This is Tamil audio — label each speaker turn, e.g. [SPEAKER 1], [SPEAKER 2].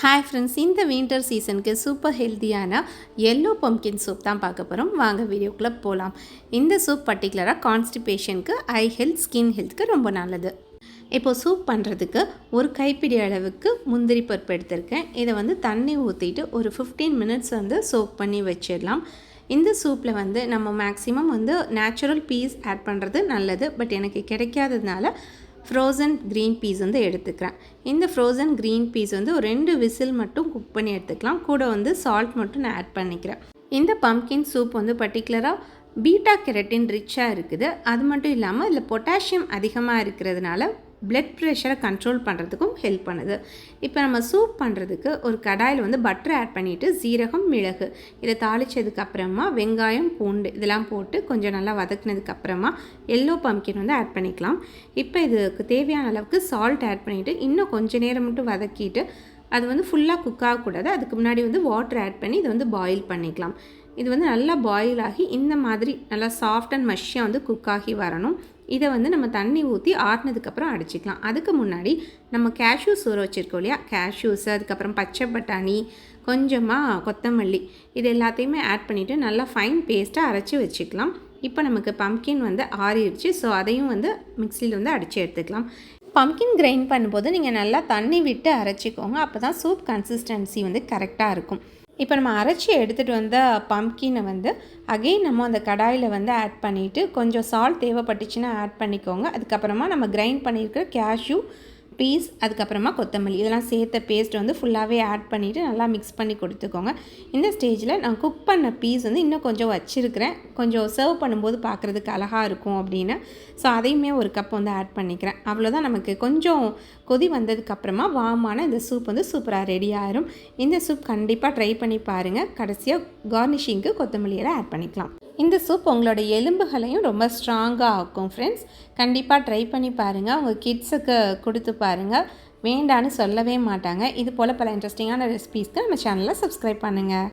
[SPEAKER 1] ஹாய் ஃப்ரெண்ட்ஸ் இந்த வின்டர் சீசனுக்கு சூப்பர் ஹெல்த்தியான எல்லோ பம்கின் சூப் தான் பார்க்க போகிறோம் வாங்க வீடியோக்குள்ளே போகலாம் இந்த சூப் பர்டிகுலராக கான்ஸ்டிபேஷனுக்கு ஐ ஹெல்த் ஸ்கின் ஹெல்த்துக்கு ரொம்ப நல்லது. இப்போது சூப் பண்ணுறதுக்கு ஒரு கைப்பிடி அளவுக்கு முந்திரி பருப்பு எடுத்திருக்கேன். இதை வந்து தண்ணி ஊற்றிட்டு ஒரு ஃபிஃப்டீன் மினிட்ஸ் வந்து சோப் பண்ணி வச்சிடலாம். இந்த சூப்பில் வந்து நம்ம மேக்ஸிமம் வந்து நேச்சுரல் பீஸ் ஆட் பண்ணுறது நல்லது. பட் எனக்கு கிடைக்காததுனால ஃப்ரோசன் க்ரீன் பீஸ் வந்து எடுத்துக்கிறேன். இந்த ஃப்ரோசன் க்ரீன் பீஸ் வந்து ஒரு ரெண்டு விசில் மட்டும் குக் பண்ணி எடுத்துக்கலாம். கூட வந்து சால்ட் மட்டும் நான் ஆட் பண்ணிக்கிறேன். இந்த பம்கின் சூப் வந்து பர்டிகுலராக பீட்டா கெரட்டின் ரிச்சாக இருக்குது. அது மட்டும் இல்லாமல் இதில் பொட்டாசியம் அதிகமாக இருக்கிறதுனால பிளட் ப்ரெஷரை கண்ட்ரோல் பண்ணுறதுக்கும் ஹெல்ப் பண்ணுது. இப்போ நம்ம சூப் பண்ணுறதுக்கு ஒரு கடாயில் வந்து பட்டர் ஆட் பண்ணிவிட்டு சீரகம் மிளகு இதை தாளித்ததுக்கு அப்புறமா வெங்காயம் பூண்டு இதெல்லாம் போட்டு கொஞ்சம் நல்லா வதக்குனதுக்கு அப்புறமா எல்லோ பம்கின் வந்து ஆட் பண்ணிக்கலாம். இப்போ இதுக்கு தேவையான அளவுக்கு சால்ட் ஆட் பண்ணிவிட்டு இன்னும் கொஞ்சம் நேரம் மட்டும் வதக்கிட்டு அது வந்து ஃபுல்லாக குக் ஆகக்கூடாது. அதுக்கு முன்னாடி வந்து வாட்டர் ஆட் பண்ணி இதை வந்து பாயில் பண்ணிக்கலாம். இது வந்து நல்லா பாயில் ஆகி இந்த மாதிரி நல்லா சாஃப்ட் அண்ட் மஷ்ஷாக வந்து குக் ஆகி வரணும். இதை வந்து நம்ம தண்ணி ஊற்றி ஆட்டினதுக்கப்புறம் அடிச்சிக்கலாம். அதுக்கு முன்னாடி நம்ம கேஷ்யூஸ் ஊற வச்சுருக்கோம் இல்லையா? கேஷ்யூஸ் அதுக்கப்புறம் பச்சை பட்டாணி கொஞ்சமாக கொத்தமல்லி இது எல்லாத்தையுமே ஆட் பண்ணிவிட்டு நல்லா ஃபைன் பேஸ்ட்டாக அரைச்சி வச்சுக்கலாம். இப்போ நமக்கு பம்கின் வந்து ஆறிடுச்சு. ஸோ அதையும் வந்து மிக்சியில் வந்து அடித்து எடுத்துக்கலாம். பம்கின் கிரைண்ட் பண்ணும்போது நீங்கள் நல்லா தண்ணி விட்டு அரைச்சிக்கோங்க. அப்போ தான் சூப் கன்சிஸ்டன்சி வந்து கரெக்டாக இருக்கும். இப்போ நம்ம அரைச்சி எடுத்துகிட்டு வந்த பம்கினை வந்து அகெயின் நம்ம அந்த கடாயில் வந்து ஆட் பண்ணிவிட்டு கொஞ்சம் சால்ட் தேவைப்பட்டுச்சுன்னா ஆட் பண்ணிக்கோங்க. அதுக்கப்புறமா நம்ம கிரைண்ட் பண்ணியிருக்கிற கேஷ்யூ பீஸ் அதுக்கப்புறமா கொத்தமல்லி. இதெல்லாம் சேர்த்த பேஸ்ட் வந்து ஃபுல்லாகவே ஆட் பண்ணிவிட்டு நல்லா மிக்ஸ் பண்ணி கொடுத்துக்கோங்க. இந்த ஸ்டேஜில் நான் குக் பண்ண பீஸ் வந்து இன்னும் கொஞ்சம் வச்சுருக்கிறேன். கொஞ்சம் சர்வ் பண்ணும்போது பார்க்குறதுக்கு அழகாக இருக்கும் அப்படின்னு. ஸோ அதையுமே ஒரு கப் வந்து ஆட் பண்ணிக்கிறேன். அவ்வளோதான் நமக்கு. கொஞ்சம் கொதி வந்ததுக்கப்புறமா வாமான இந்த சூப் வந்து சூப்பராக ரெடி ஆயிரும். இந்த சூப் கண்டிப்பாக ட்ரை பண்ணி பாருங்கள் கடைசியாக கார்னிஷிங்க்கு கொத்தமல்லியெல்லாம் ஆட் பண்ணிக்கலாம். இந்த சூப் உங்களோட எலும்புகளையும் ரொம்ப ஸ்ட்ராங்காக ஆக்கும் ஃப்ரெண்ட்ஸ் கண்டிப்பாக ட்ரை பண்ணி பாருங்கள் உங்கள் கிட்ஸுக்கு கொடுத்து பாருங்கள் வேண்டான்னு சொல்லவே மாட்டாங்க. இது போல் பல இன்ட்ரெஸ்டிங்கான ரெசிபீஸ்க்கு நம்ம சேனலை சப்ஸ்கிரைப் பண்ணுங்கள்